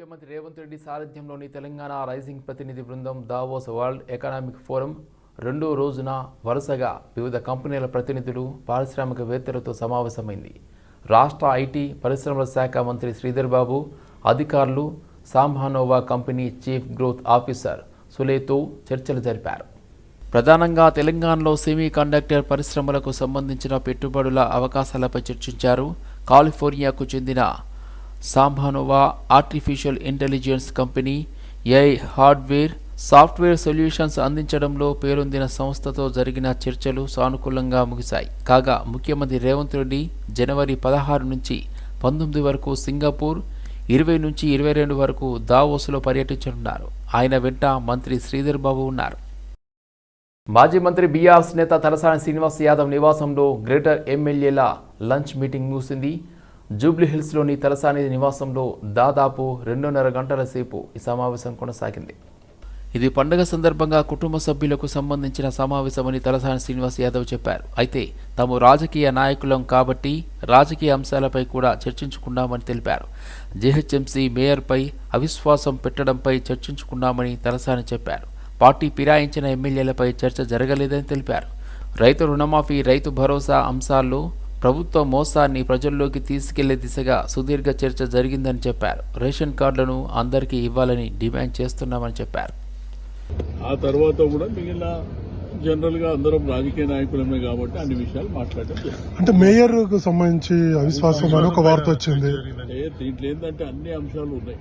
ముఖ్యమంత్రి రేవంత్ రెడ్డి సారథ్యంలోని తెలంగాణ రైజింగ్ ప్రతినిధి బృందం దావోస్ వరల్డ్ ఎకనామిక్ ఫోరం రెండో రోజున వరుసగా వివిధ కంపెనీల ప్రతినిధులు పారిశ్రామికవేత్తలతో సమావేశమైంది. రాష్ట్ర ఐటీ పరిశ్రమల శాఖ మంత్రి శ్రీధర్ బాబు అధికారులు SambaNova company chief growth officer సులేతో చర్చలు జరిపారు. ప్రధానంగా తెలంగాణలో సెమీ కండక్టర్ పరిశ్రమలకు సంబంధించిన పెట్టుబడుల అవకాశాలపై చర్చించారు. కాలిఫోర్నియాకు చెందిన SambaNova artificial intelligence company AI hardware software solutions అందించడంలో పేరొందిన సంస్థతో జరిగిన చర్చలు సానుకూలంగా ముగిశాయి. కాగా ముఖ్యమంత్రి రేవంత్ రెడ్డి జనవరి పదహారు నుంచి పంతొమ్మిది వరకు సింగపూర్ ఇరవై నుంచి ఇరవై రెండు వరకు దావోస్లో పర్యటించనున్నారు. ఆయన వెంట మంత్రి శ్రీధర్ బాబు ఉన్నారు. మాజీ మంత్రి బీఆర్ఎస్ నేత తలసాని శ్రీనివాస్ యాదవ్ నివాసంలో గ్రేటర్ ఎమ్మెల్యేల లంచ్ మీటింగ్ ముగిసింది. జూబ్లీహిల్స్లోని తలసాని నివాసంలో దాదాపు రెండున్నర గంటల సేపు ఈ సమావేశం కొనసాగింది. ఇది పండుగ సందర్భంగా కుటుంబ సభ్యులకు సంబంధించిన సమావేశమని తలసాని శ్రీనివాస్ యాదవ్ చెప్పారు. అయితే తాము రాజకీయ నాయకులం కాబట్టి రాజకీయ అంశాలపై కూడా చర్చించుకున్నామని తెలిపారు. జీహెచ్ఎంసీ మేయర్పై అవిశ్వాసం పెట్టడంపై చర్చించుకున్నామని తలసాని చెప్పారు. పార్టీ ఫిరాయించిన ఎమ్మెల్యేలపై చర్చ జరగలేదని తెలిపారు. రైతు రుణమాఫీ రైతు భరోసా అంశాల్లో ప్రభుత్వ మోసాన్ని ప్రజల్లోకి తీసుకెళ్ళే దిశగా సుదీర్ఘ చర్చ జరిగిందని చెప్పారు. రేషన్ కార్డులను అందరికీ ఇవ్వాలని డిమాండ్ చేస్తున్నామని చెప్పారు. ఆ తర్వాత కూడా మిగిలిన జనరల్గా అందరం రాజకీయ నాయకులమే కాబట్టి అన్ని విషయాలు మాట్లాడడం జరిగింది. అంటే మేయర్కు సంబంధించి అవిశ్వాసం అని ఒక వార్త వచ్చింది. దీంట్లో ఏంటంటే అన్ని అంశాలు ఉన్నాయి.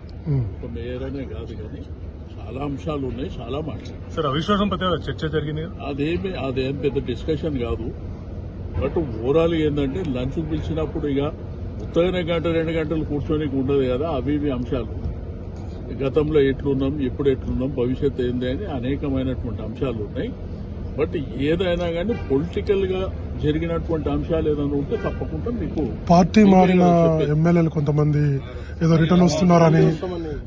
మేయర్ అనే కాదు కానీ చాలా అంశాలు ఉన్నాయి చాలా మాట్లాడారు. సార్ అవిశ్వాసం చర్చ జరిగింది కదా? అదేమి అదేం పెద్ద డిస్కషన్ కాదు. బట్ ఓవరాల్ ఏంటంటే లంచ్ పిలిచినప్పుడు ఇక ఉత్తగానే గంట రెండు గంటలు కూర్చొని ఉండదు కదా అవి ఇవి అంశాలు. గతంలో ఎట్లున్నాం ఎప్పుడు ఎట్లున్నాం భవిష్యత్తు ఏంది అని అనేకమైనటువంటి అంశాలు ఉన్నాయి. బట్ ఏదైనా కానీ పొలిటికల్గా జరిగినటువంటి అంశాలు ఏదైనా ఉంటే తప్పకుండా మీకు పార్టీ మారిన ఎమ్మెల్యేలు కొంతమంది ఏదో రిటర్న్ వస్తున్నారని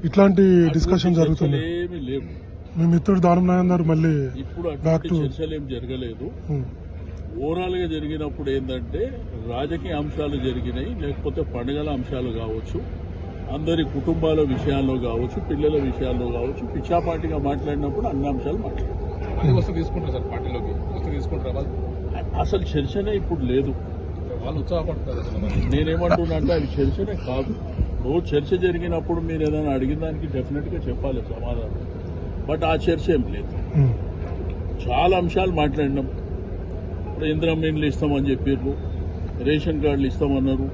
ఇట్లాంటి డిస్కషన్ జరుగుతుంది. ఏమీ లేవు. మీ మిత్రుడు దానం నాయన్నారు మళ్ళీ ఇప్పుడు to- చర్చలు ఏం జరగలేదు. ఉమ్. ఓవరాల్గా జరిగినప్పుడు ఏంటంటే రాజకీయ అంశాలు జరిగినాయి లేకపోతే పండుగల అంశాలు కావచ్చు అందరి కుటుంబాల విషయాల్లో కావచ్చు పిల్లల విషయాల్లో కావచ్చు పిచ్చాపాటిగా మాట్లాడినప్పుడు అన్ని అంశాలు మాట్లాడారు. వస్తు తీసుకుంటారు సార్ పార్టీలోకి. వస్తు తీసుకుంటారు వాళ్ళు? అసలు చర్చనే ఇప్పుడు లేదు. వాళ్ళు ఉత్సాహపడతారు. నేనేమంటున్నా అంటే అది చర్చనే కాదు. రోజు చర్చ జరిగినప్పుడు మీరు ఏదైనా అడిగిన దానికి డెఫినెట్గా చెప్పాలి సమాధానం. బట్ ఆ చర్చ ఏం లేదు. చాలా అంశాలు మాట్లాడినాం. ఇంద్రమీన్లు ఇస్తామని చెప్పారు రేషన్ కార్డులు ఇస్తామన్నారు.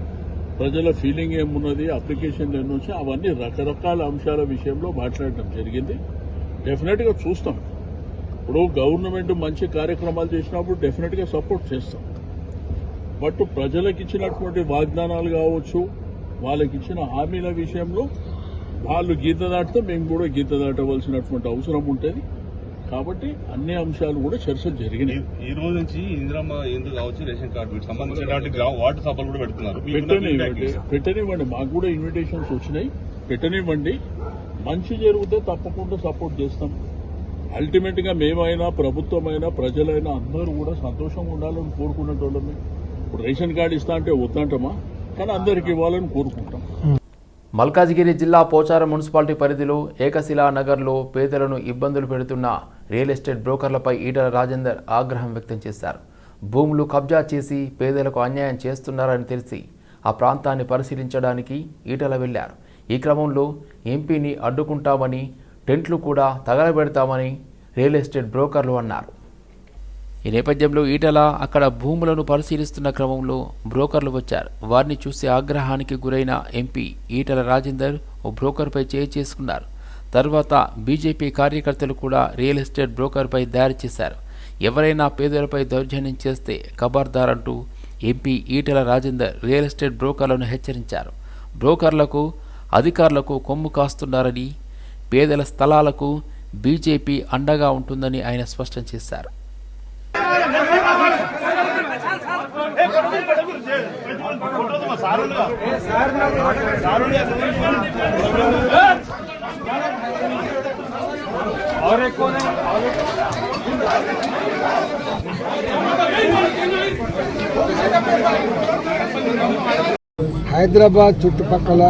ప్రజల ఫీలింగ్ ఏమున్నది? అప్లికేషన్లు ఎన్ని వచ్చి అవన్నీ రకరకాల అంశాల విషయంలో మాట్లాడటం జరిగింది. డెఫినెట్గా చూస్తాం. ఇప్పుడు గవర్నమెంట్ మంచి కార్యక్రమాలు చేసినప్పుడు డెఫినెట్గా సపోర్ట్ చేస్తాం. బట్ ప్రజలకు ఇచ్చినటువంటి వాగ్దానాలు కావచ్చు వాళ్ళకి ఇచ్చిన హామీల విషయంలో వాళ్ళు గీత దాటితే మేము కూడా గీత దాటవలసినటువంటి అవసరం ఉంటుంది. కాబట్టి అన్ని అంశాలు కూడా చర్చ జరిగినాయి. ఈ రోజు నుంచి ఇందిరమ్మ ఎందుకు కావచ్చు రేషన్ కార్డు గ్రా- వార్డు సభలు కూడా పెడుతున్నారు. పెట్టనివ్వండి పెట్టనివ్వండి. మాకు కూడా ఇన్విటేషన్స్ వచ్చినాయి. పెట్టనివ్వండి. మంచి జరిగితే తప్పకుండా సపోర్ట్ చేస్తాం. అల్టిమేట్గా మేమైనా ప్రభుత్వమైనా ప్రజలైనా అందరూ కూడా సంతోషంగా ఉండాలని కోరుకునేటోళ్ళమే. ఇప్పుడు రేషన్ కార్డు ఇస్తా అంటే వద్దంటామా? కానీ అందరికి ఇవ్వాలని కోరుకుంటాం. మల్కాజిగిరి జిల్లా పోచారం మున్సిపాలిటీ పరిధిలో ఏకశిలా నగర్లో పేదలను ఇబ్బందులు పెడుతున్న రియల్ ఎస్టేట్ బ్రోకర్లపై ఈటల రాజేందర్ ఆగ్రహం వ్యక్తం చేశారు. భూములు కబ్జా చేసి పేదలకు అన్యాయం చేస్తున్నారని తెలిసి ఆ ప్రాంతాన్ని పరిశీలించడానికి ఈటల వెళ్ళారు ఈ క్రమంలో ఎంపీని అడ్డుకుంటామని టెంట్లు కూడా తగలబెడతామని రియల్ ఎస్టేట్ బ్రోకర్లు అన్నారు. ఈ నేపథ్యంలో ఈటల అక్కడ భూములను పరిశీలిస్తున్న క్రమంలో బ్రోకర్లు వచ్చారు. వారిని చూసి ఆగ్రహానికి గురైన ఎంపీ ఈటల రాజేందర్ ఓ బ్రోకర్పై చేయి చేసుకున్నారు. తర్వాత బీజేపీ కార్యకర్తలు కూడా రియల్ ఎస్టేట్ బ్రోకర్పై దాడి చేశారు. ఎవరైనా పేదలపై దౌర్జన్యం చేస్తే ఖబర్దార్ అంటూ MP Etela Rajender real estate బ్రోకర్లను హెచ్చరించారు. బ్రోకర్లకు అధికారులకు కొమ్ము కాస్తున్నారని పేదల స్థలాలకు బీజేపీ అండగా ఉంటుందని ఆయన స్పష్టం చేశారు. హైదరాబాద్ చుట్టుపక్కల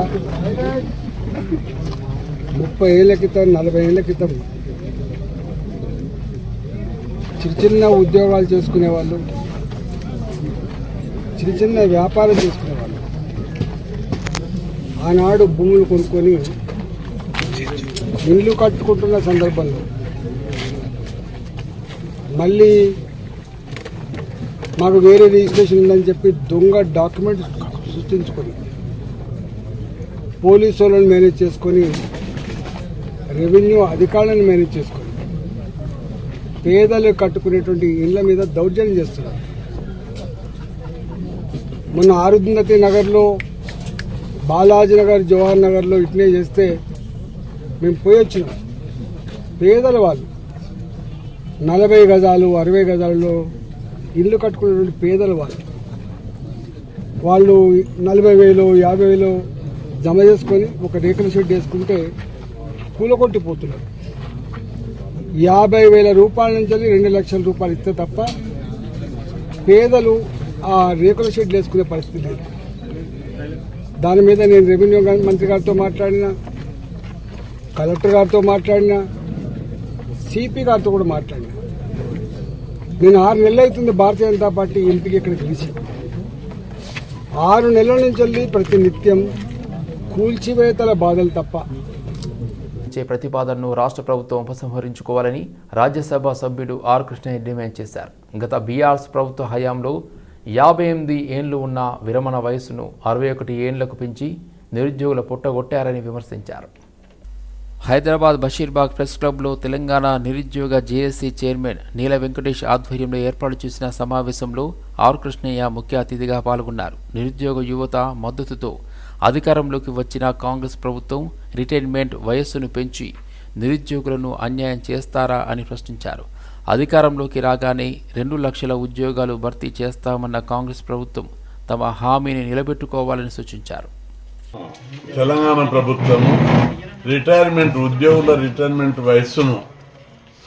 ముప్పై ఏళ్ళ క్రితం నలభై ఏళ్ళ క్రితం చిన్న చిన్న ఉద్యోగాలు చేసుకునే వాళ్ళు చిన్న చిన్న వ్యాపారం చేసుకునే వాళ్ళు ఆనాడు భూములు కొనుక్కొని ఇల్లు కట్టుకుంటున్న సందర్భంలో మళ్ళీ మాకు వేరే రిజిస్ట్రేషన్ ఉందని చెప్పి దొంగ డాక్యుమెంట్ సృష్టించుకొని పోలీసు వాళ్ళని మేనేజ్ చేసుకొని రెవెన్యూ అధికారులను మేనేజ్ చేసుకొని పేదలు కట్టుకునేటువంటి ఇళ్ళ మీద దౌర్జన్యం చేస్తున్నారు. మొన్న ఆరుంధతి నగర్లో బాలాజీ నగర్ జవహర్ నగర్లో ఇట్లే చేస్తే మేము పోయి వచ్చినాం పేదల వాళ్ళు. నలభై గజాలు అరవై గజాల్లో ఇల్లు కట్టుకునేటువంటి పేదలు వాళ్ళు. వాళ్ళు నలభై వేలు యాభై వేలు జమ చేసుకొని ఒక రేకుల షెడ్ వేసుకుంటే కూలగొట్టిపోతున్నారు. యాభై వేల రూపాయల నుంచి రెండు లక్షల రూపాయలు ఇస్తే తప్ప పేదలు ఆ రేకుల షెడ్లు వేసుకునే పరిస్థితి లేదు. దాని మీద నేను రెవెన్యూ మంత్రి గారితో మాట్లాడిన కలెక్టర్ గారితో మాట్లాడిన సిపి గారితో కూడా మాట్లాడిన. నేను ఆరు నెలలు అవుతుంది భారతీయ జనతా పార్టీ ఎంపీకి ఇక్కడ గెలిచి ఆరు నెలల నుంచి వెళ్ళి ప్రతి నిత్యం కూల్చివేతల బాధలు తప్ప. ఇచ్చే ప్రతిపాదనను రాష్ట్ర ప్రభుత్వం ఉపసంహరించుకోవాలని రాజ్యసభ సభ్యుడు ఆర్ కృష్ణయ్య డిమాండ్ చేశారు. గత బీఆర్ఎస్ ప్రభుత్వ హయాంలో యాభై ఎనిమిది ఏండ్లు ఉన్న విరమణ వయస్సును అరవై ఒకటి ఏండ్లకు పెంచి నిరుద్యోగుల పుట్టగొట్టారని విమర్శించారు. హైదరాబాద్ బషీర్బాగ్ ప్రెస్ క్లబ్లో తెలంగాణ నిరుద్యోగ జేఏసీ చైర్మన్ నీల వెంకటేష్ ఆధ్వర్యంలో ఏర్పాటు చేసిన సమావేశంలో ఆర్ కృష్ణయ్య ముఖ్య అతిథిగా పాల్గొన్నారు. నిరుద్యోగ యువత మద్దతుతో అధికారంలోకి వచ్చిన కాంగ్రెస్ ప్రభుత్వం రిటైర్మెంట్ వయస్సును పెంచి నిరుద్యోగులను అన్యాయం చేస్తారా అని ప్రశ్నించారు. అధికారంలోకి రాగానే రెండు లక్షల ఉద్యోగాలు భర్తీ చేస్తామన్న కాంగ్రెస్ ప్రభుత్వం తమ హామీని నిలబెట్టుకోవాలని సూచించారు. తెలంగాణ ప్రభుత్వము రిటైర్మెంట్ ఉద్యోగుల రిటైర్మెంట్ వయస్సును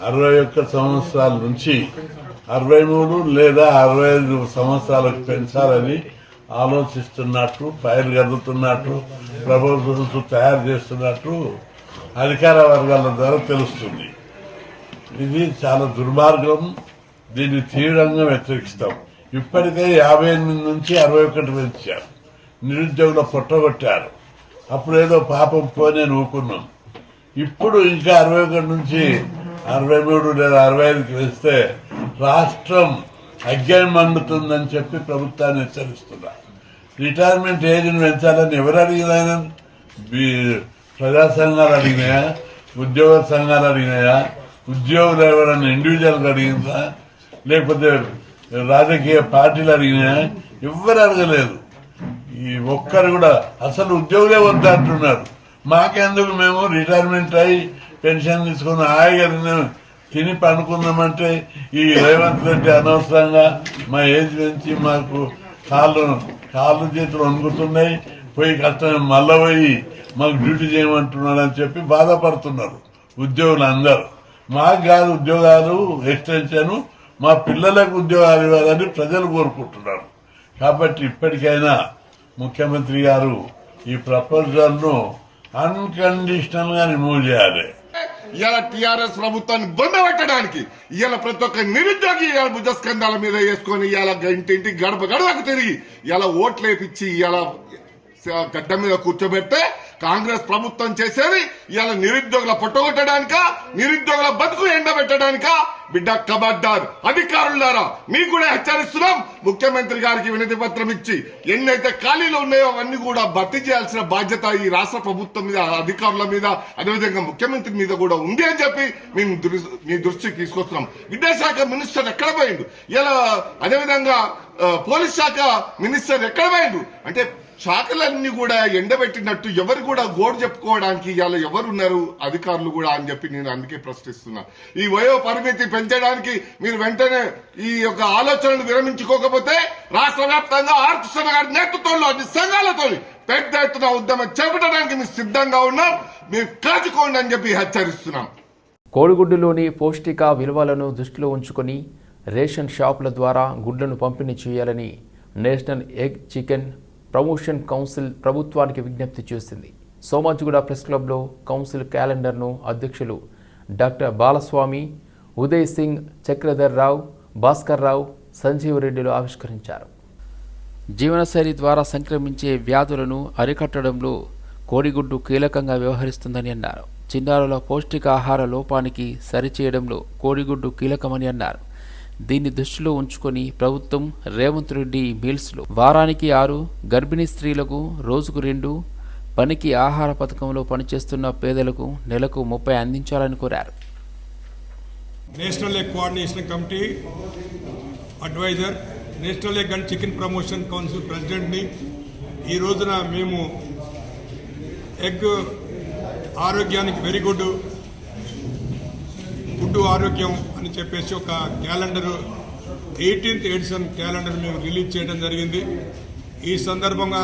అరవై ఒక్క సంవత్సరాల నుంచి అరవై మూడు లేదా అరవై ఐదు సంవత్సరాలకు పెంచాలని ఆలోచిస్తున్నట్టు పైరు కదుతున్నట్టు ప్రపోజల్స్ తయారు చేస్తున్నట్టు అధికార వర్గాల ద్వారా తెలుస్తుంది. ఇది చాలా దుర్మార్గం. దీన్ని తీవ్రంగా వ్యతిరేకిస్తాం. ఇప్పటికే యాభై ఎనిమిది నుంచి అరవై ఒకటి పెంచారు. నిరుద్యోగుల పొట్టగొట్టారు. అప్పుడు ఏదో పాపం పోనే ఊకున్నాం ఇప్పుడు ఇంకా అరవై ఒకటి నుంచి అరవై మూడు లేదా అరవై ఐదుకి వేస్తే రాష్ట్రం అజ్ఞానం మండుతుందని చెప్పి ప్రభుత్వాన్ని హెచ్చరిస్తున్నా. రిటైర్మెంట్ ఏజ్ని పెంచాలని ఎవరు అడిగినాయన ప్రజా సంఘాలు అడిగినాయా? ఉద్యోగ సంఘాలు అడిగినాయా? ఉద్యోగులు ఎవరైనా ఇండివిజువల్గా అడిగిందా? లేకపోతే రాజకీయ పార్టీలు అడిగినాయా? ఎవరు అడగలేదు. ఈ ఒక్కరు కూడా అసలు ఉద్యోగులే వద్దు అంటున్నారు. మాకెందుకు మేము రిటైర్మెంట్ అయ్యి పెన్షన్ తీసుకుని హాయిగా తిని- తిని పనుకుందామంటే ఈ రేవంత్ రెడ్డి అనవసరంగా మా ఏజ్ పెంచి మాకు కాళ్ళు కాళ్ళు చేతులు వణుకుతున్నాయి. పోయి కష్టం మళ్ళా పోయి మాకు డ్యూటీ చేయమంటున్నాడు అని చెప్పి బాధపడుతున్నారు ఉద్యోగులు అందరూ మాకు కాదు ఉద్యోగాలు ఎక్స్టెన్షన్ మా పిల్లలకు ఉద్యోగాలు ఇవ్వాలని ప్రజలు కోరుకుంటున్నారు. కాబట్టి ఇప్పటికైనా ముఖ్యమంత్రి గారు ఈ ప్రపోజల్ను అన్కండిషనల్గా రిమూవ్ చేయాలి. ఇవాళ టిఆర్ఎస్ ప్రభుత్వాన్ని బొమ్మ పెట్టడానికి ఇవాళ ప్రతి ఒక్క నిరుద్యోగి ఇవాళ భుజస్కంధాల మీద వేసుకొని ఇవాళ ఇంటింటి గడప గడపకు తిరిగి ఇవాళ ఓట్లేపిచ్చి ఇవాళ గడ్డ మీద కూర్చోబెడితే కాంగ్రెస్ ప్రభుత్వం చేసేది ఇవాళ నిరుద్యోగుల పొట్టగొట్టడానిక నిరుద్యోగుల బతుకు ఎండబెట్టడానిక? బిడ్డ కబడ్డార్ అధికారులారా మీకు కూడా హెచ్చరిస్తున్నాం. ముఖ్యమంత్రి గారికి వినతి పత్రం ఇచ్చి ఎన్నైతే ఖాళీలు ఉన్నాయో అవన్నీ కూడా భర్తీ చేయాల్సిన బాధ్యత ఈ రాష్ట్ర ప్రభుత్వం మీద అధికారుల మీద అదేవిధంగా ముఖ్యమంత్రి మీద కూడా ఉంది అని చెప్పి మేము మీ దృష్టికి తీసుకొస్తున్నాం. విద్యాశాఖ మినిస్టర్ ఎక్కడ పోయిండు? ఇలా అదేవిధంగా పోలీస్ శాఖ మినిస్టర్ ఎక్కడ పోయిండు? అంటే శాఖలన్నీ కూడా ఎండబెట్టినట్టు ఎవరు కూడా గోడు చెప్పుకోవడానికి ఇవాళ ఎవరున్నారు? అధికారులు కూడా అని చెప్పి నేను అందుకే ప్రశ్నిస్తున్నా. ఈ వయో పరిమితి పెంచడానికి మీరు వెంటనే ఈ యొక్క ఆలోచనలు విరమించుకోకపోతే రాష్ట్ర వ్యాప్తంగా ఆర్కృష్ణ గారి నేతృత్వంలో అన్ని సంఘాలతో పెద్ద ఎత్తున ఉద్యమం చేపట్టడానికి మీరు సిద్ధంగా ఉన్నాం. మీరు కాచుకోండి అని చెప్పి హెచ్చరిస్తున్నాం. కోడిగుడ్డులోని పౌష్టిక విలువలను దృష్టిలో ఉంచుకొని రేషన్ షాపుల ద్వారా గుడ్లను పంపిణీ చేయాలని national egg chicken promotion council ప్రభుత్వానికి విజ్ఞప్తి చేసింది. సోమాజిగూడ ప్రెస్ క్లబ్లో కౌన్సిల్ క్యాలెండర్ను అధ్యక్షులు డాక్టర్ బాలస్వామి ఉదయ్ సింగ్ చక్రధర్ రావు భాస్కర్ రావు సంజీవ్ రెడ్డిలు ఆవిష్కరించారు. జీవనశైలి ద్వారా సంక్రమించే వ్యాధులను అరికట్టడంలో కోడిగుడ్డు కీలకంగా వ్యవహరిస్తుందని అన్నారు. చిన్నారుల పౌష్టికాహార లోపానికి సరిచేయడంలో కోడిగుడ్డు కీలకమని అన్నారు. దీన్ని దృష్టిలో ఉంచుకొని ప్రభుత్వం రేవంత్ రెడ్డి మీల్స్లో వారానికి ఆరు గర్భిణీ స్త్రీలకు రోజుకు రెండు పనికి ఆహార పథకంలో పనిచేస్తున్న పేదలకు నెలకు ముప్పై అందించాలని కోరారు. National egg coordination committee advisor national egg and chicken promotion council ప్రెసిడెంట్ని ఈ రోజున మేము ఎగ్ ఆరోగ్యానికి వెరీ గుడ్ గుడ్డు ఆరోగ్యం అని చెప్పేసి ఒక క్యాలెండరు ఎయిటీన్త్ ఎడిషన్ క్యాలెండర్ మేము రిలీజ్ చేయడం జరిగింది. ఈ సందర్భంగా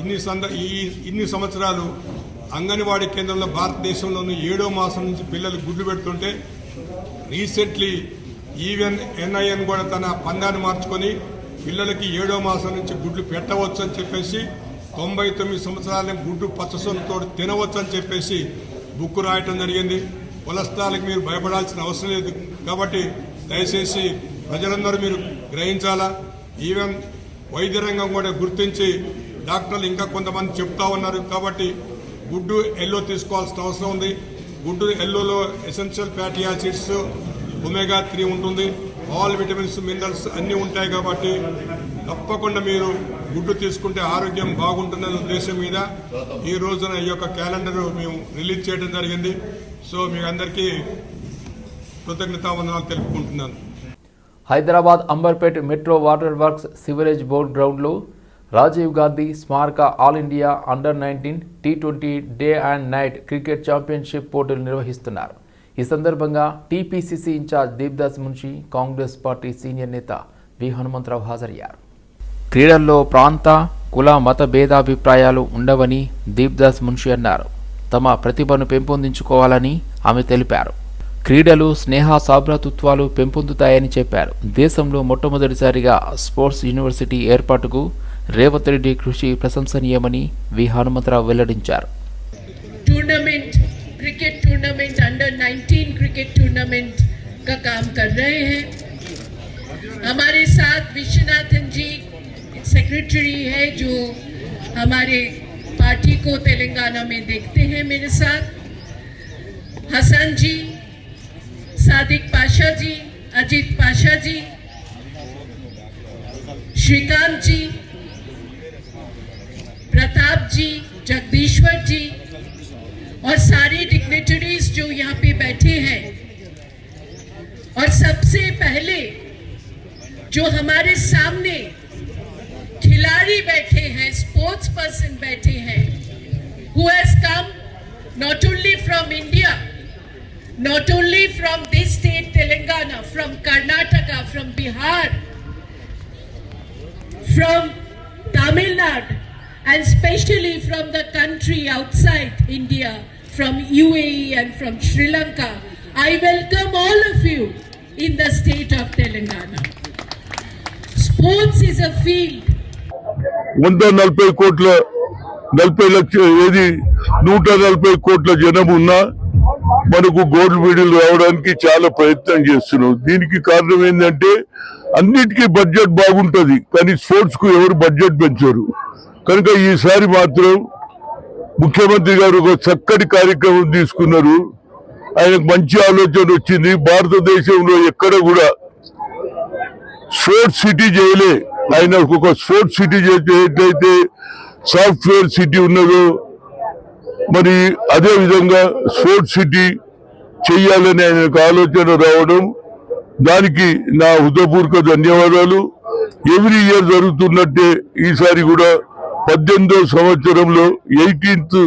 ఇన్ని సంద ఈ ఇన్ని సంవత్సరాలు అంగన్వాడీ కేంద్రంలో భారతదేశంలోని ఏడో మాసం నుంచి పిల్లలు గుడ్లు పెడుతుంటే రీసెంట్లీ ఈవెన్ ఎన్ఐఎన్ కూడా తన పందాన్ని మార్చుకొని పిల్లలకి ఏడో మాసం నుంచి గుడ్లు పెట్టవచ్చు అని చెప్పేసి తొంభై తొమ్మిది సంవత్సరాల గుడ్డు పచ్చసొనతో తినవచ్చు అని చెప్పేసి బుక్ రాయటం జరిగింది. కొలెస్ట్రాల్కి మీరు భయపడాల్సిన అవసరం లేదు. కాబట్టి దయచేసి ప్రజలందరూ మీరు గ్రహించాలా? ఈవెన్ వైద్య రంగం కూడా గుర్తించి డాక్టర్లు ఇంకా కొంతమంది చెప్తా ఉన్నారు. కాబట్టి గుడ్డు ఎల్లో తీసుకోవాల్సిన అవసరం ఉంది. గుడ్డు ఎల్లోలో essential fatty acids omega three ఉంటుంది. ఆల్ విటమిన్స్ మినరల్స్ అన్నీ ఉంటాయి కాబట్టి తప్పకుండా మీరు గుడ్డు తీసుకుంటే ఆరోగ్యం బాగుంటుందనే ఉద్దేశం మీద ఈ రోజున ఈ యొక్క క్యాలెండర్ మేము రిలీజ్ చేయడం జరిగింది. సో మీ అందరికీ కృతజ్ఞతావందనాలు తెలుపుకుంటున్నాను. Hyderabad Amberpet metro water works sewerage board గ్రౌండ్లో రాజీవ్ గాంధీ స్మారక all India under nineteen T twenty day and night cricket championship పోటీలు నిర్వహిస్తున్నారు. ఈ సందర్భంగా TPCC incharge Deepdas Munshi Congress party senior నేత వి హనుమంతరావు హాజరయ్యారు. క్రీడల్లో ప్రాంత కుల మత భేదాభిప్రాయాలు ఉండవని దీప్దాస్ మున్షి అన్నారు. తమ ప్రతిభను పెంపొందించుకోవాలని ఆమె తెలిపారు క్రీడలు స్నేహ సాభ్రతత్వాలు పెంపొందుతాయని చెప్పారు దేశంలో మొట్టమొదటిసారిగా స్పోర్ట్స్ యూనివర్సిటీ ఏర్పాటుకు రేవంత్ రెడ్డి కృషి ప్రశంసనీయమని వి హనుమంతరావు వెల్లడించారు tournament cricket tournament under 19 cricket tournament का काम कर रहे हैं हमारे साथ विश्वनाथन जी सेक्रेटरी है जो हमारे पार्टी को तेलंगाना में देखते हैं मेरे साथ। हसन जी, सादिक पाशा जी, अजीत पाशा जी, श्रीकांत जी, प्रताप जी, जगदीश्वर जी और सारे डिग्नेटरीज जो यहाँ पे बैठे हैं। और सबसे पहले जो हमारे सामने खिलाड़ी बैठे हैं स्पोर्ट्स पर्सन बैठे हैं who has come not only from India, not only from this state Telangana, from Karnataka, from Bihar, from Tamil Nadu, and especially from the country outside India, from UAE and from Sri Lanka. I welcome all of you in the state of Telangana. Sports is a field వంద నలభై కోట్ల నలభై లక్షల ఏది? నూట నలభై కోట్ల జనం ఉన్నా మనకు గోల్డ్ మెడల్ రావడానికి చాలా ప్రయత్నం చేస్తున్నాం. దీనికి కారణం ఏంటంటే అన్నిటికీ బడ్జెట్ బాగుంటుంది కానీ స్పోర్ట్స్కు ఎవరు బడ్జెట్ పెంచరు. కనుక ఈసారి మాత్రం ముఖ్యమంత్రి గారు ఒక చక్కటి కార్యక్రమం తీసుకున్నారు. ఆయనకు మంచి ఆలోచన వచ్చింది. భారతదేశంలో ఎక్కడ కూడా స్పోర్ట్స్ సిటీ చేయలే. ఆయన ఒక స్పోర్ట్స్ సిటీ ఏదైతే సాఫ్ట్వేర్ సిటీ ఉన్నదో మరి అదే విధంగా స్పోర్ట్స్ సిటీ చెయ్యాలని ఆయనకు ఆలోచన రావడం దానికి నా హృదయపూర్వక ధన్యవాదాలు. ఎవ్రీ ఇయర్ జరుగుతున్నట్టే ఈసారి కూడా పద్దెనిమిదో సంవత్సరంలో eighteenth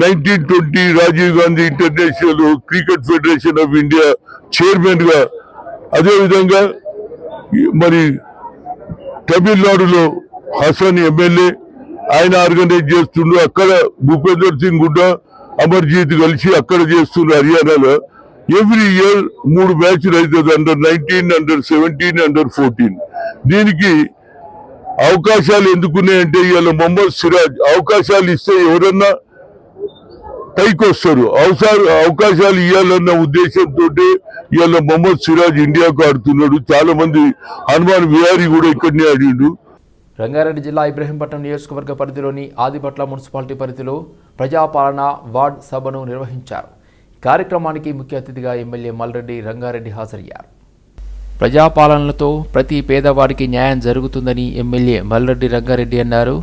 nineteen twenty Rajiv Gandhi international cricket federation of India చైర్మన్గా అదేవిధంగా అదే విధంగా మరి తమిళనాడులో హసన్ ఎమ్మెల్యే ఆయన ఆర్గనైజ్ చేస్తుండ్రు అక్కడ భూపేందర్ సింగ్ గుడ్డా అమర్జీత్ కలిసి అక్కడ చేస్తుండ్రు హర్యానాలో. ఎవ్రీ ఇయర్ మూడు మ్యాచ్లు అవుతుంది under nineteen under seventeen under fourteen దీనికి అవకాశాలు ఎందుకున్నాయంటే ఇవాళ మొహమ్మద్ సిరాజ్ అవకాశాలు ఇస్తే ఎవరన్నా పైకి వస్తారు అవసర అవకాశాలు ఇవ్వాలన్న ఉద్దేశంతో ఇవాళ మొహమ్మద్ సిరాజ్ ఇండియాకు ఆడుతున్నాడు. చాలా మంది హనుమాన్ విహారీ కూడా ఇక్కడనే ఆడిండు. రంగారెడ్డి జిల్లా ఇబ్రహీంపట్నం నియోజకవర్గ పరిధిలోని ఆదిపట్ల మున్సిపాలిటీ పరిధిలో ప్రజాపాలన వార్డ్ సభను నిర్వహించారు. కార్యక్రమానికి ముఖ్య అతిథిగా ఎమ్మెల్యే మల్రెడ్డి రంగారెడ్డి హాజరయ్యారు. ప్రజాపాలనలతో ప్రతి పేదవాడికి న్యాయం జరుగుతుందని ఎమ్మెల్యే మల్రెడ్డి రంగారెడ్డి అన్నారు.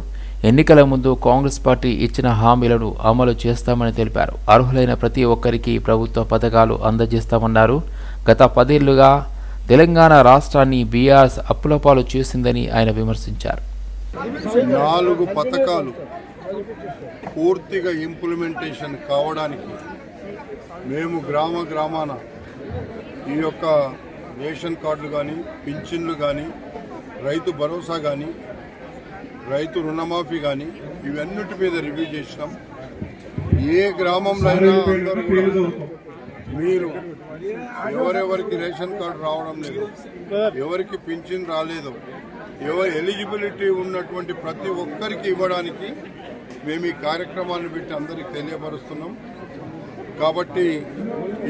ఎన్నికల ముందు కాంగ్రెస్ పార్టీ ఇచ్చిన హామీలను అమలు చేస్తామని తెలిపారు. అర్హులైన ప్రతి ఒక్కరికి ప్రభుత్వ పథకాలు అందజేస్తామన్నారు. గత పదేళ్ళుగా తెలంగాణ రాష్ట్రాన్ని బీఆర్ఎస్ అప్పులపాలు చేసిందని ఆయన విమర్శించారు. నాలుగు పథకాలు పూర్తిగా ఇంప్లిమెంటేషన్ కావడానికి మేము గ్రామ గ్రామాన ఈ యొక్క రేషన్ కార్డులు కానీ పింఛన్లు కానీ రైతు భరోసా కానీ రైతు రుణమాఫీ కానీ ఇవన్నిటి మీద రివ్యూ చేసినాం. ఏ గ్రామంలో అయినా అందరూ కూడా మీరు ఎవరెవరికి రేషన్ కార్డు రావడం లేదు ఎవరికి పింఛన్ రాలేదు ఎవరు ఎలిజిబిలిటీ ఉన్నటువంటి ప్రతి ఒక్కరికి ఇవ్వడానికి మేము ఈ కార్యక్రమాన్ని పెట్టి అందరికి తెలియపరుస్తున్నాం. కాబట్టి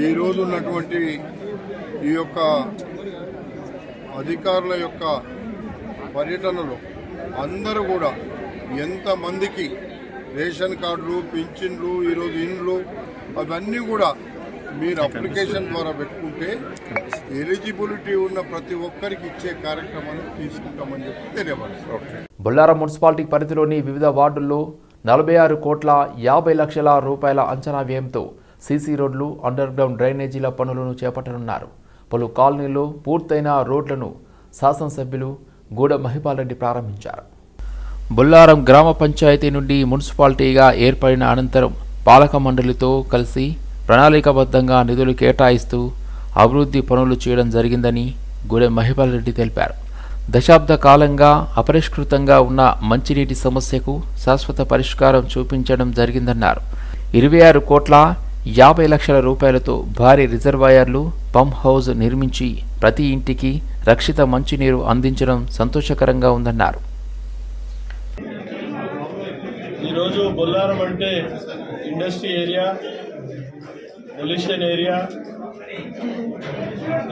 ఈరోజు ఉన్నటువంటి ఈ యొక్క అధికారుల యొక్క పర్యటనలో అందరూ కూడా ఎంతమందికి రేషన్ కార్డులు పింఛన్లు ఈరోజు ఇండ్లు అవన్నీ కూడా మీరు అప్లికేషన్ ద్వారా పెట్టుకుంటే ఎలిజిబిలిటీ ఉన్న ప్రతి ఒక్కరికి ఇచ్చే కార్యక్రమాన్ని తీసుకుంటామని చెప్పి తెలియవాలి బొల్లారం మున్సిపాలిటీ పరిధిలోని వివిధ వార్డుల్లో నలభై ఆరు కోట్ల యాభై లక్షల రూపాయల అంచనా వ్యయంతో సీసీ రోడ్లు అండర్ గ్రౌండ్ డ్రైనేజీల పనులను చేపట్టనున్నారు. పలు కాలనీల్లో పూర్తయిన రోడ్లను శాసనసభ్యులు గూడ మహిపాల్ రెడ్డి ప్రారంభించారు. బుల్లారం గ్రామ పంచాయతీ నుండి మున్సిపాలిటీగా ఏర్పడిన అనంతరం పాలక మండలితో కలిసి ప్రణాళికాబద్ధంగా నిధులు కేటాయిస్తూ అభివృద్ధి పనులు చేయడం జరిగిందని గూడెం మహిపాల్ రెడ్డి తెలిపారు. దశాబ్ద కాలంగా అపరిష్కృతంగా ఉన్న మంచినీటి సమస్యకు శాశ్వత పరిష్కారం చూపించడం జరిగిందన్నారు. ఇరవై ఆరు కోట్ల యాభై లక్షల రూపాయలతో భారీ రిజర్వాయర్లు పంప్ హౌజ్ నిర్మించి ప్రతి ఇంటికి రక్షిత మంచినీరు అందించడం సంతోషకరంగా ఉందన్నారు. ఈరోజు బొల్లారం అంటే ఇండస్ట్రీ ఏరియా పొల్యూషన్ ఏరియా.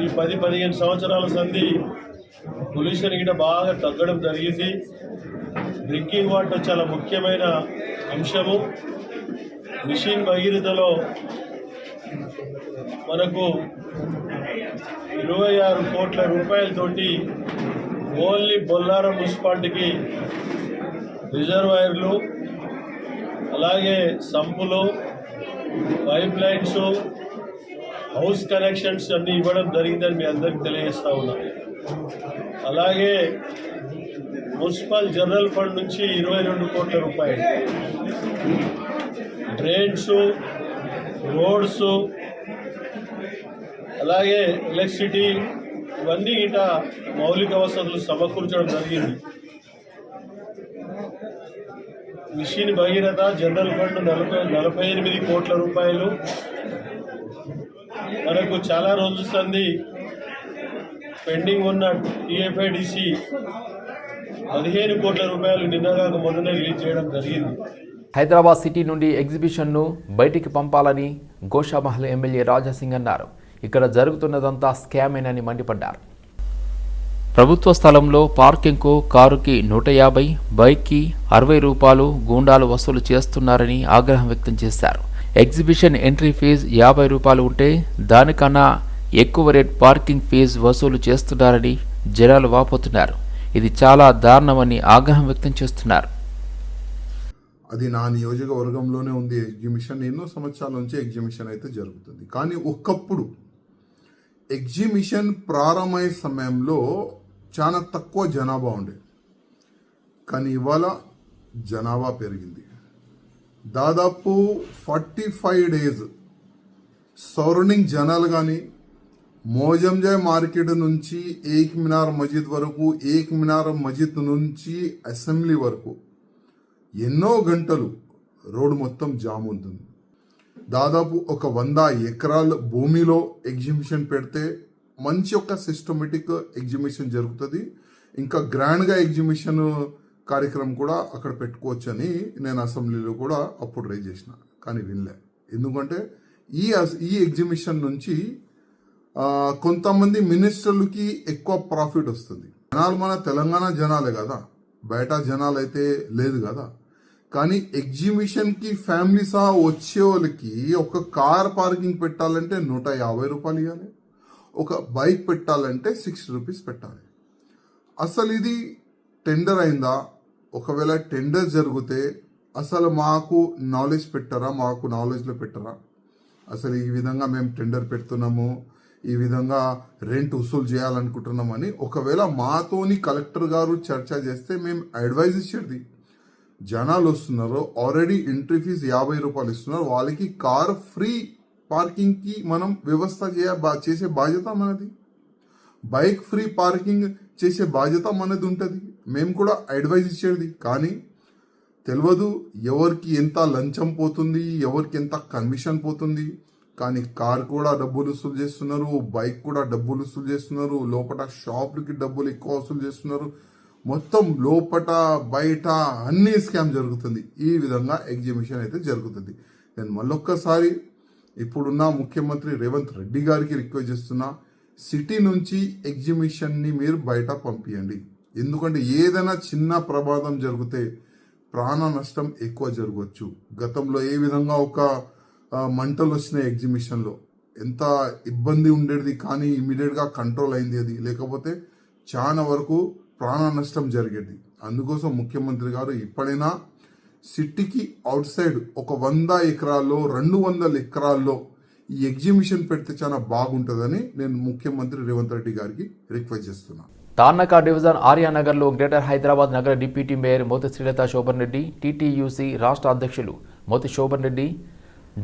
ఈ పది పదిహేను సంవత్సరాల సంధి పొల్యూషన్ గిట బాగా తగ్గడం జరిగింది. డ్రింకింగ్ వాటర్ చాలా ముఖ్యమైన అంశము. మిషన్ భగీరథలో మనకు ఇరవై ఆరు కోట్ల రూపాయలతోటి ఓన్లీ బొల్లారం మున్సిపాలిటీకి రిజర్వాయర్లు అలాగే సంపులు పైప్ లైన్స్ హౌస్ కనెక్షన్స్ అన్నీ ఇవ్వడం జరిగిందని మీ అందరికి తెలియజేస్తా ఉన్నా. అలాగే మున్సిపల్ జనరల్ ఫండ్ నుంచి ఇరవై రెండు కోట్ల రూపాయలు. డ్రైన్స్ రోడ్స్ అలాగే ఎలక్ట్రిసిటీ ఇవన్నీ గిట మౌలిక వసతులు సమకూర్చడం జరిగింది. మిషన్ భగీరథ జనరల్ ఫండ్ నలభై నలభై ఎనిమిది కోట్ల రూపాయలు. మనకు చాలా రోజుల సంది పెండింగ్ ఉన్న టీఎఫ్ఐడిసి పదిహేను కోట్ల రూపాయలు నిన్నగాక మొన్ననే రిలీజ్ చేయడం జరిగింది. హైదరాబాద్ సిటీ నుండి ఎగ్జిబిషన్ను బయటికి పంపాలని గోషామహల్ ఎమ్మెల్యే రాజాసింగ్ అన్నారు. ఇక్కడ జరుగుతున్నదంతా స్కామేనని మండిపడ్డారు. ప్రభుత్వ స్థలంలో పార్కింగ్కు కారుకి నూట యాభై బైక్కి అరవై రూపాయలు గూండాలు వసూలు చేస్తున్నారని ఆగ్రహం వ్యక్తం చేశారు. ఎగ్జిబిషన్ ఎంట్రీ ఫీజు యాభై రూపాయలు ఉంటే దానికన్నా ఎక్కువ రేట్ పార్కింగ్ ఫీజు వసూలు చేస్తున్నారని జనాలు వాపోతున్నారు. ఇది చాలా దారుణమని ఆగ్రహం వ్యక్తం చేస్తున్నారు. అది నా నియోజకవర్గంలోనే ఉంది ఎగ్జిబిషన్. ఎన్నో సంవత్సరాల నుంచి ఎగ్జిబిషన్ అయితే జరుగుతుంది. కానీ ఒకప్పుడు ఎగ్జిబిషన్ ప్రారంభమయ్యే సమయంలో చాలా తక్కువ జనాభా ఉండే. కానీ ఇవాళ జనాభా పెరిగింది. దాదాపు ఫార్టీ ఫైవ్ డేస్ సరౌండింగ్ జనాలు కానీ మోజంజాయ్ మార్కెట్ నుంచి ఏక్ మినార్ మస్జిద్ వరకు ఏక్ మినార్ మస్జిద్ నుంచి అసెంబ్లీ వరకు ఎన్నో గంటలు రోడ్డు మొత్తం జామ్ ఉంటుంది. దాదాపు ఒక వంద ఎకరాల భూమిలో ఎగ్జిబిషన్ పెడితే మంచి ఒక సిస్టమేటిక్ ఎగ్జిబిషన్ జరుగుతుంది. ఇంకా గ్రాండ్గా ఎగ్జిబిషన్ కార్యక్రమం కూడా అక్కడ పెట్టుకోవచ్చు అని నేను అసెంబ్లీలో కూడా అప్పుడు రైజ్ చేసిన కానీ వినలే. ఎందుకంటే ఈ అస్- ఈ ఎగ్జిబిషన్ నుంచి కొంతమంది మినిస్టర్లకి ఎక్కువ ప్రాఫిట్ వస్తుంది. జనాలు మన తెలంగాణ జనాలే కదా. బయట జనాలు అయితే లేదు కదా. కానీ ఎగ్జిబిషన్కి ఫ్యామిలీ సహా వచ్చే వాళ్ళకి ఒక కార్ పార్కింగ్ పెట్టాలంటే నూట యాభై రూపాయలు ఇవ్వాలి. ఒక బైక్ పెట్టాలంటే సిక్స్టీ రూపీస్ పెట్టాలి. అసలు ఇది టెండర్ అయిందా? ఒకవేళ టెండర్ జరిగితే అసలు మాకు నాలెడ్జ్ పెట్టారా? మాకు నాలెడ్జ్లో పెట్టరా? అసలు ఈ విధంగా మేము టెండర్ పెడుతున్నాము ఈ విధంగా రెంట్ వసూలు చేయాలనుకుంటున్నామని ఒకవేళ మాతోని కలెక్టర్ గారు చర్చ చేస్తే మేము అడ్వైజ్ ఇచ్చేది. జనాలు వస్తున్నారు ఆల్రెడీ ఎంట్రీ ఫీజు యాభై రూపాయలు ఇస్తున్నారు. వాళ్ళకి కార్ ఫ్రీ పార్కింగ్కి మనం వ్యవస్థ చేయ బా- చేసే బాధ్యత మనది. బైక్ ఫ్రీ పార్కింగ్ చేసే బాధ్యత మనది ఉంటుంది. మేము కూడా అడ్వైజ్ ఇచ్చేది. కానీ తెలియదు ఎవరికి ఎంత లంచం పోతుంది ఎవరికి ఎంత కమిషన్ పోతుంది. కానీ కార్ కూడా డబ్బులు వసూలు చేస్తున్నారు బైక్ కూడా డబ్బులు వసూలు చేస్తున్నారు. లోపల షాపులకి డబ్బులు ఎక్కువ వసూలు చేస్తున్నారు. మొత్తం లోపట బయట అన్ని స్కామ్ జరుగుతుంది. ఈ విధంగా ఎగ్జిబిషన్ అయితే జరుగుతుంది. నేను మళ్ళొక్కసారి ఇప్పుడున్న ముఖ్యమంత్రి రేవంత్ రెడ్డి గారికి రిక్వెస్ట్ చేస్తున్నా సిటీ నుంచి ఎగ్జిబిషన్ని మీరు బయట పంపించండి ఎందుకంటే ఏదైనా చిన్న ప్రమాదం జరిగితే ప్రాణ నష్టం ఎక్కువ జరగవచ్చు. గతంలో ఏ విధంగా ఒక మంటలు వచ్చిన ఎగ్జిబిషన్లో. ఎంత ఇబ్బంది ఉండేది కానీ ఇమీడియట్గా కంట్రోల్ అయింది అది. లేకపోతే చాలా వరకు ప్రాణ నష్టం జరిగేది. అందుకోసం ముఖ్యమంత్రి గారు ఇప్పుడైనా సిటీకి అవుట్ సైడ్ ఒక వంద ఎకరాల్లో రెండు వందల ఎకరాల్లో ఈ ఎగ్జిబిషన్ పెడితే చాలా బాగుంటుందని నేను ముఖ్యమంత్రి రేవంత్ రెడ్డి గారికి రిక్వెస్ట్ చేస్తున్నాను తార్నకా డివిజన్ ఆర్యానగర్లో గ్రేటర్ హైదరాబాద్ నగర deputy mayor Moti Srilatha Shobhan Reddy TTUC రాష్ట్ర అధ్యక్షులు మోతి శోభన్ రెడ్డి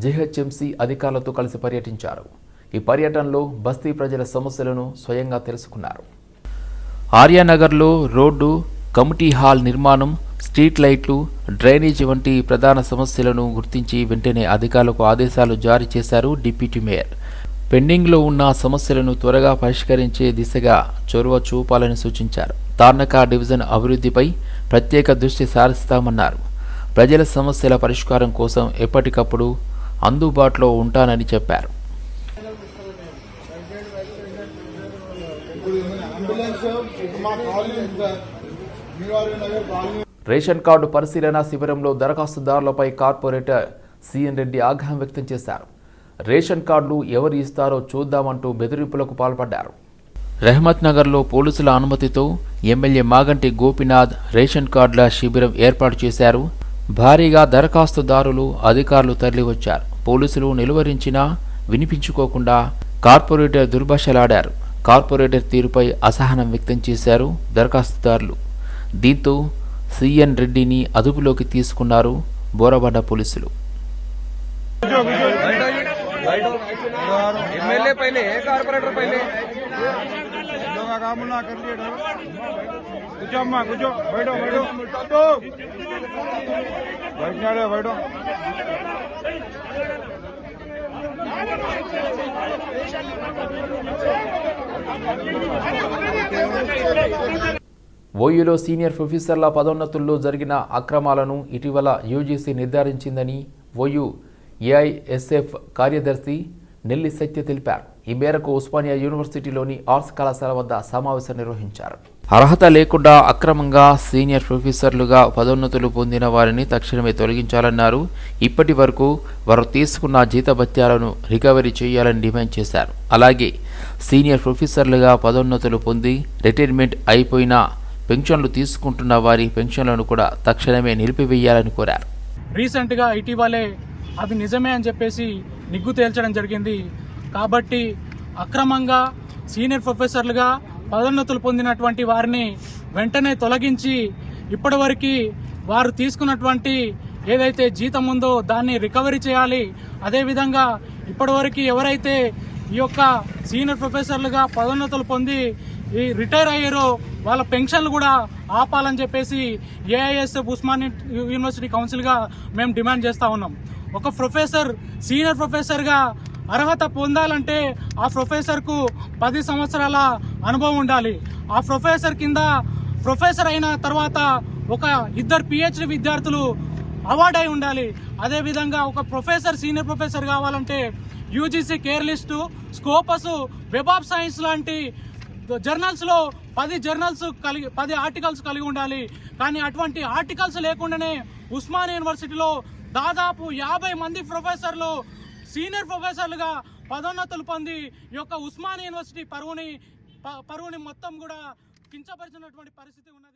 జిహెచ్ఎంసీ అధికారులతో కలిసి పర్యటించారు. ఈ పర్యటనలో బస్తీ ప్రజల సమస్యలను స్వయంగా తెలుసుకున్నారు. ఆర్యానగర్లో రోడ్డు కమిటీ హాల్ నిర్మాణం స్ట్రీట్ లైట్లు డ్రైనేజీ వంటి ప్రధాన సమస్యలను గుర్తించి వెంటనే అధికారులకు ఆదేశాలు జారీ చేశారు డిప్యూటీ మేయర్. పెండింగ్లో ఉన్న సమస్యలను త్వరగా పరిష్కరించే దిశగా చొరవ చూపాలని సూచించారు. తార్నక డివిజన్ అభివృద్ధిపై ప్రత్యేక దృష్టి సారిస్తామన్నారు. ప్రజల సమస్యల పరిష్కారం కోసం ఎప్పటికప్పుడు అందుబాటులో ఉంటానని చెప్పారు. రేషన్ కార్డు పరిశీలన శిబిరంలో దరఖాస్తుదారులపై కార్పొరేటర్ సిఎన్ రెడ్డి ఆగ్రహం వ్యక్తం చేశారు. రేషన్ కార్డులు ఎవరు ఇస్తారో చూద్దామంటూ బెదిరింపులకు పాల్పడ్డారు. రెహమత్ నగర్లో పోలీసుల అనుమతితో ఎమ్మెల్యే మాగంటి గోపినాథ్ రేషన్ కార్డుల శిబిరం ఏర్పాటు చేశారు. భారీగా దరఖాస్తుదారులు అధికారులు తరలివచ్చారు. పోలీసులు నిలువరించినా వినిపించుకోకుండా కార్పొరేటర్ దుర్భాషలాడారు. కార్పొరేటర్ తీరుపై అసహనం వ్యక్తం చేశారు దరఖాస్తుదారులు. దీంతో సిఎన్ రెడ్డిని అదుపులోకి తీసుకున్నారు బోరబండ పోలీసులు. బయట. ఓయూలో సీనియర్ ప్రొఫెసర్ల పదోన్నతుల్లో జరిగిన అక్రమాలను ఇటీవల యూజీసీ నిర్ధారించిందని ఓయూ ఏఐఎస్ఎఫ్ కార్యదర్శి నెల్లి సత్య తెలిపారు. ఈ మేరకు ఉస్మానియా యూనివర్సిటీలోని ఆర్ట్స్ కళాశాల వద్ద సమావేశం నిర్వహించారు. అర్హత లేకుండా అక్రమంగా సీనియర్ ప్రొఫెసర్లుగా పదోన్నతులు పొందిన వారిని తక్షణమే తొలగించాలన్నారు. ఇప్పటి వరకు వారు తీసుకున్న జీతభత్యాలను రికవరీ చేయాలని డిమాండ్ చేశారు. అలాగే సీనియర్ ప్రొఫెసర్లుగా పదోన్నతులు పొంది రిటైర్మెంట్ అయిపోయిన పెన్షన్లు తీసుకుంటున్న వారి పెన్షన్లను కూడా తక్షణమే నిలిపివేయాలని కోరారు. రీసెంట్గా ఇటీవలే అది నిజమే అని చెప్పేసి నిగ్గు తేల్చడం జరిగింది. కాబట్టి అక్రమంగా సీనియర్ ప్రొఫెసర్లుగా పదోన్నతులు పొందినటువంటి వారిని వెంటనే తొలగించి ఇప్పటివరకు వారు తీసుకున్నటువంటి ఏదైతే జీతం ఉందో దాన్ని రికవరీ చేయాలి. అదేవిధంగా ఇప్పటివరకు ఎవరైతే ఈ యొక్క సీనియర్ ప్రొఫెసర్లుగా పదోన్నతులు పొంది ఈ రిటైర్ అయ్యారో వాళ్ళ పెన్షన్లు కూడా ఆపాలని చెప్పేసి ఏఐఎస్ఎఫ్ ఉస్మాని యూనివర్సిటీ కౌన్సిల్గా మేము డిమాండ్ చేస్తూ ఉన్నాం. ఒక ప్రొఫెసర్ సీనియర్ ప్రొఫెసర్గా అర్హత పొందాలంటే ఆ ప్రొఫెసర్కు పది సంవత్సరాల అనుభవం ఉండాలి. ఆ ప్రొఫెసర్ కింద ప్రొఫెసర్ అయిన తర్వాత ఒక ఇద్దరు పిహెచ్డి విద్యార్థులు అవార్డ్ అయి ఉండాలి. అదేవిధంగా ఒక ప్రొఫెసర్ సీనియర్ ప్రొఫెసర్ కావాలంటే UGC CARE list Scopus web of science లాంటి జర్నల్స్లో పది జర్నల్స్ కలిగి పది ఆర్టికల్స్ కలిగి ఉండాలి. కానీ అటువంటి ఆర్టికల్స్ లేకుండానే ఉస్మాన్ యూనివర్సిటీలో దాదాపు యాభై మంది ప్రొఫెసర్లు సీనియర్ ప్రొఫెసర్లుగా పదోన్నతులు పొంది ఈ యొక్క ఉస్మాన్ యూనివర్సిటీ పరువుని ప- పరువుని మొత్తం కూడా కించపరిచినటువంటి పరిస్థితి ఉన్నది.